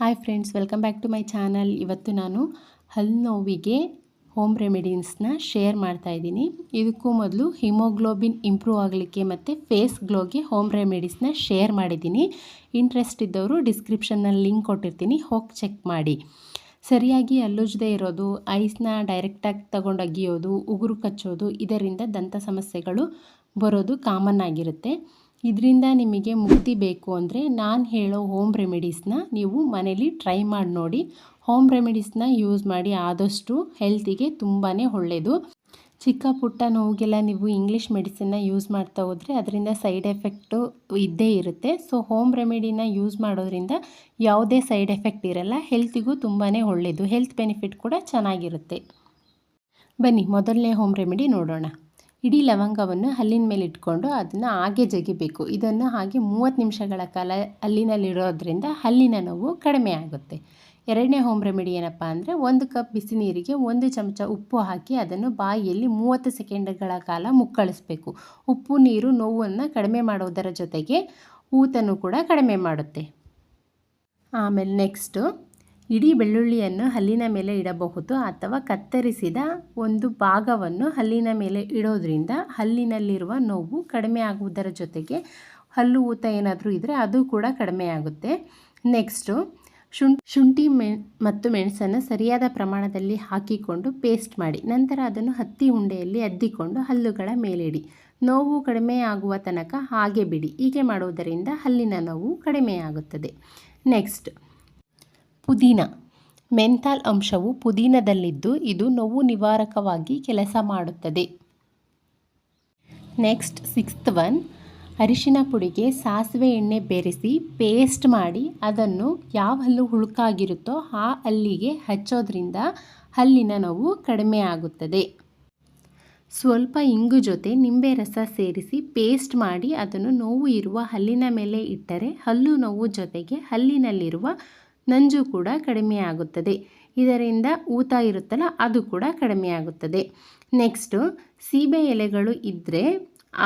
Hi friends welcome back to my channel ಇವತ್ತು ನಾನು ಹಲ್ಲು ನೋವಿಗೆ ಹೋಮ್ ರೆಮಿಡೀಸ್ನ ಶೇರ್ ಮಾಡ್ತಾ ಇದ್ದೀನಿ. ಇದಕ್ಕೂ ಮೊದಲು ಹಿಮೋಗ್ಲೋಬಿನ್ ಇಂಪ್ರೂವ್ ಆಗಲಿಕ್ಕೆ ಮತ್ತು ಫೇಸ್ ಗ್ಲೋಗೆ ಹೋಮ್ ರೆಮಿಡೀಸ್ನ ಶೇರ್ ಮಾಡಿದ್ದೀನಿ. ಇಂಟ್ರೆಸ್ಟ್ ಇದ್ದವರು ಡಿಸ್ಕ್ರಿಪ್ಷನ್ನಲ್ಲಿ ಲಿಂಕ್ ಕೊಟ್ಟಿರ್ತೀನಿ, ಹೋಗಿ ಚೆಕ್ ಮಾಡಿ. ಸರಿಯಾಗಿ ಅಲ್ಲುಜ್ದೇ ಇರೋದು ಐಸ್ನ ಡೈರೆಕ್ಟಾಗಿ ತಗೊಂಡು ಅಗಿಯೋದು, ಉಗುರು ಕಚ್ಚೋದು, ಇದರಿಂದ ದಂತ ಸಮಸ್ಯೆಗಳು ಬರೋದು ಕಾಮನ್ ಆಗಿರುತ್ತೆ. ಇದರಿಂದ ನಿಮಗೆ ಮುಕ್ತಿ ಬೇಕು ಅಂದರೆ ನಾನು ಹೇಳೋ ಹೋಮ್ ರೆಮಿಡೀಸ್ನ ನೀವು ಮನೇಲಿ ಟ್ರೈ ಮಾಡಿ ನೋಡಿ. ಹೋಮ್ ರೆಮಿಡೀಸ್ನ ಯೂಸ್ ಮಾಡಿ ಆದಷ್ಟು ಹೆಲ್ತಿಗೆ ತುಂಬಾ ಒಳ್ಳೆಯದು ಚಿಕ್ಕ ಪುಟ್ಟ ನೋವಿಗೆಲ್ಲ ನೀವು ಇಂಗ್ಲೀಷ್ ಮೆಡಿಸಿನ್ನ ಯೂಸ್ ಮಾಡ್ತಾ ಹೋದರೆ ಅದರಿಂದ ಸೈಡ್ ಎಫೆಕ್ಟು ಇದ್ದೇ ಇರುತ್ತೆ. ಸೊ ಹೋಮ್ ರೆಮಿಡಿನ ಯೂಸ್ ಮಾಡೋದ್ರಿಂದ ಯಾವುದೇ ಸೈಡ್ ಎಫೆಕ್ಟ್ ಇರಲ್ಲ ಹೆಲ್ತಿಗೂ ತುಂಬಾ ಒಳ್ಳೆಯದು ಹೆಲ್ತ್ ಬೆನಿಫಿಟ್ ಕೂಡ ಚೆನ್ನಾಗಿರುತ್ತೆ. ಬನ್ನಿ, ಮೊದಲನೇ ಹೋಮ್ ರೆಮಿಡಿ ನೋಡೋಣ. ಇಡೀ ಲವಂಗವನ್ನು ಹಲ್ಲಿನ ಮೇಲೆ ಇಟ್ಕೊಂಡು ಅದನ್ನು ಹಾಗೆ ಜಗಿಬೇಕು. ಇದನ್ನು ಹಾಗೆ ಮೂವತ್ತು ನಿಮಿಷಗಳ ಕಾಲ ಹಲ್ಲಿನಲ್ಲಿರೋದ್ರಿಂದ ಹಲ್ಲಿನ ನೋವು ಕಡಿಮೆ ಆಗುತ್ತೆ. ಎರಡನೇ ಹೋಮ್ ರೆಮಿಡಿ ಏನಪ್ಪ ಅಂದರೆ ಒಂದು ಕಪ್ ಬಿಸಿ ನೀರಿಗೆ ಒಂದು ಚಮಚ ಉಪ್ಪು ಹಾಕಿ ಅದನ್ನು ಬಾಯಿಯಲ್ಲಿ ಮೂವತ್ತು ಸೆಕೆಂಡ್ಗಳ ಕಾಲ ಮುಕ್ಕಳಿಸ್ಬೇಕು. ಉಪ್ಪು, ನೀರು, ನೋವನ್ನು ಕಡಿಮೆ ಮಾಡುವುದರ ಜೊತೆಗೆ ಊತನು ಕೂಡ ಕಡಿಮೆ ಮಾಡುತ್ತೆ. ಆಮೇಲೆ ನೆಕ್ಸ್ಟು ಇಡೀ ಬೆಳ್ಳುಳ್ಳಿಯನ್ನು ಹಲ್ಲಿನ ಮೇಲೆ ಇಡಬಹುದು ಅಥವಾ ಕತ್ತರಿಸಿದ ಒಂದು ಭಾಗವನ್ನು ಹಲ್ಲಿನ ಮೇಲೆ ಇಡೋದ್ರಿಂದ ಹಲ್ಲಿನಲ್ಲಿರುವ ನೋವು ಕಡಿಮೆ ಆಗುವುದರ ಜೊತೆಗೆ ಹಲ್ಲು ಊತ ಏನಾದರೂ ಇದ್ದರೆ ಅದು ಕೂಡ ಕಡಿಮೆ ಆಗುತ್ತೆ. ನೆಕ್ಸ್ಟು ಶುಂ ಶುಂಠಿ ಮೆ, ಮತ್ತು ಮೆಣಸನ್ನು ಸರಿಯಾದ ಪ್ರಮಾಣದಲ್ಲಿ ಹಾಕಿಕೊಂಡು ಪೇಸ್ಟ್ ಮಾಡಿ, ನಂತರ ಅದನ್ನು ಹತ್ತಿ ಉಂಡೆಯಲ್ಲಿ ಅದ್ದಿಕೊಂಡು ಹಲ್ಲುಗಳ ಮೇಲಿಡಿ. ನೋವು ಕಡಿಮೆ ಆಗುವ ತನಕ ಹಾಗೆ ಬಿಡಿ, ಹೀಗೆ ಮಾಡುವುದರಿಂದ ಹಲ್ಲಿನ ನೋವು ಕಡಿಮೆಯಾಗುತ್ತದೆ ನೆಕ್ಸ್ಟ್ ಪುದೀನ. ಮೆಂಥಾಲ್ ಅಂಶವು ಪುದೀನದಲ್ಲಿದ್ದು ಇದು ನೋವು ನಿವಾರಕವಾಗಿ ಕೆಲಸ ಮಾಡುತ್ತದೆ. ನೆಕ್ಸ್ಟ್ ಸಿಕ್ಸ್ತ್ ಒನ್, ಅರಿಶಿನ ಪುಡಿಗೆ ಸಾಸಿವೆ ಎಣ್ಣೆ ಬೆರೆಸಿ ಪೇಸ್ಟ್ ಮಾಡಿ ಅದನ್ನು ಯಾವ ಹಲ್ಲು ಹುಳುಕಾಗಿರುತ್ತೋ ಆ ಹಲ್ಲಿಗೆ ಹಚ್ಚೋದ್ರಿಂದ ಹಲ್ಲಿನ ನೋವು ಕಡಿಮೆ ಆಗುತ್ತದೆ. ಸ್ವಲ್ಪ ಇಂಗು ಜೊತೆ ನಿಂಬೆ ರಸ ಸೇರಿಸಿ ಪೇಸ್ಟ್ ಮಾಡಿ ಅದನ್ನು ನೋವು ಇರುವ ಹಲ್ಲಿನ ಮೇಲೆ ಇಟ್ಟರೆ ಹಲ್ಲು ನೋವು ಜೊತೆಗೆ ಹಲ್ಲಿನಲ್ಲಿರುವ ನಂಜು ಕೂಡ ಕಡಿಮೆ ಆಗುತ್ತದೆ. ಇದರಿಂದ ಊತ ಇರುತ್ತಲ್ಲ, ಅದು ಕೂಡ ಕಡಿಮೆ ಆಗುತ್ತದೆ. ನೆಕ್ಸ್ಟು ಸೀಬೆ ಎಲೆಗಳು ಇದ್ದರೆ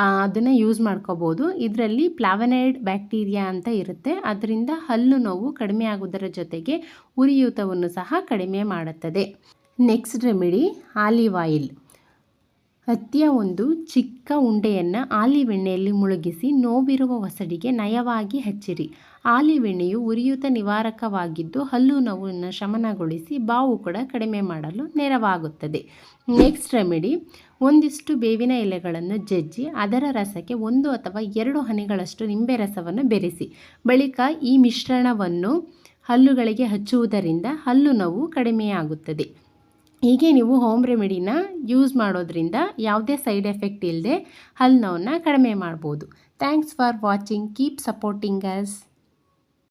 ಅದನ್ನು ಯೂಸ್ ಮಾಡ್ಕೋಬೋದು. ಇದರಲ್ಲಿ ಪ್ಲಾವನೈಡ್ ಬ್ಯಾಕ್ಟೀರಿಯಾ ಅಂತ ಇರುತ್ತೆ. ಅದರಿಂದ ಹಲ್ಲು ನೋವು ಕಡಿಮೆ ಆಗುವುದರ ಜೊತೆಗೆ ಉರಿಯೂತವನ್ನು ಸಹ ಕಡಿಮೆ ಮಾಡುತ್ತದೆ. ನೆಕ್ಸ್ಟ್ ರೆಮಿಡಿ ಆಲಿವ್ ಆಯಿಲ್ ಹತ್ತಿಯ ಒಂದು ಚಿಕ್ಕ ಉಂಡೆಯನ್ನು ಆಲಿವೆಣ್ಣೆಯಲ್ಲಿ ಮುಳುಗಿಸಿ ನೋವಿರುವ ಹೊಸಡಿಗೆ ನಯವಾಗಿ ಹಚ್ಚಿರಿ. ಆಲಿವೆಣ್ಣೆಯು ಉರಿಯೂತ ನಿವಾರಕವಾಗಿದ್ದು ಹಲ್ಲು ನೋವನ್ನು ಶಮನಗೊಳಿಸಿ ಬಾವು ಕೂಡ ಕಡಿಮೆ ಮಾಡಲು ನೆರವಾಗುತ್ತದೆ. Next remedy. ಒಂದಿಷ್ಟು ಬೇವಿನ ಎಲೆಗಳನ್ನು ಜಜ್ಜಿ ಅದರ ರಸಕ್ಕೆ ಒಂದು ಅಥವಾ ಎರಡು ಹನಿಗಳಷ್ಟು ನಿಂಬೆ ರಸವನ್ನು ಬೆರೆಸಿ. ಬಳಿಕ ಈ ಮಿಶ್ರಣವನ್ನು ಹಲ್ಲುಗಳಿಗೆ ಹಚ್ಚುವುದರಿಂದ ಹಲ್ಲು ನೋವು ಕಡಿಮೆಯಾಗುತ್ತದೆ. ಹೀಗೆ ನೀವು ಹೋಮ್ ರೆಮಿಡಿನ ಯೂಸ್ ಮಾಡೋದ್ರಿಂದ ಯಾವುದೇ ಸೈಡ್ ಎಫೆಕ್ಟ್ ಇಲ್ಲದೆ ಹಲ್ಲು ನೋವನ್ನು ಕಡಿಮೆ ಮಾಡ್ಬೋದು. Thanks for watching keep supporting us